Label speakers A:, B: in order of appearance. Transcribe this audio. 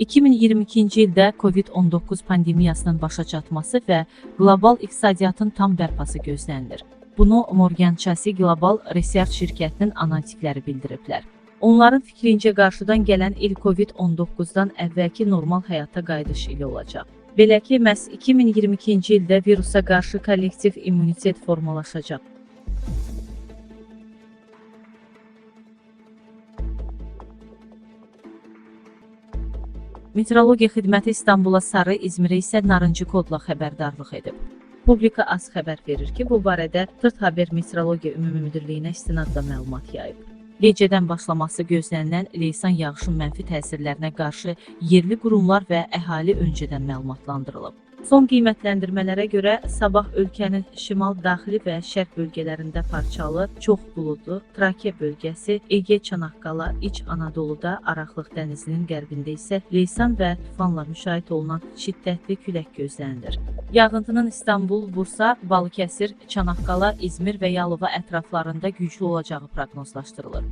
A: 2022-ci ildə COVID-19 pandemiyasının başa çatması və qlobal iqtisadiyyatın tam bərpası gözlənilir. Bunu Morgan Chase Global Research şirkətinin analitikləri bildiriblər. Onların fikrincə qarşıdan gələn il COVID-19-dan əvvəlki normal həyata qayıdış ili olacaq. Belə ki, məhz 2022-ci ildə virusa qarşı kollektiv immunitet formalaşacaq. Meteorologiya xidməti İstanbula sarı, İzmirə isə narıncı kodla xəbərdarlıq edib. Publika az xəbər verir ki, bu barədə Tırt Haber Meteorologiya Ümumi Müdirliyinə istinadla məlumat yayıb. Gecədən başlaması gözlənilən leysan yağışın mənfi təsirlərinə qarşı yerli qurumlar və əhali öncədən məlumatlandırılıb. Son qiymətləndirmələrə görə sabah ölkənin şimal daxili və şərq bölgələrində parçalı, çox buludlu, Trakiya bölgəsi, Ege, Çanaqqala, İç Anadoluda, Araqlıq dənizinin qərbində isə leysan və tufanla müşahidə olunan şiddətli külək gözlənilir. Yağıntının İstanbul, Bursa, Balıkəsir, Çanaqqala, İzmir və Yalova ətraflarında güclü olacağı proqnozlaşdırılır.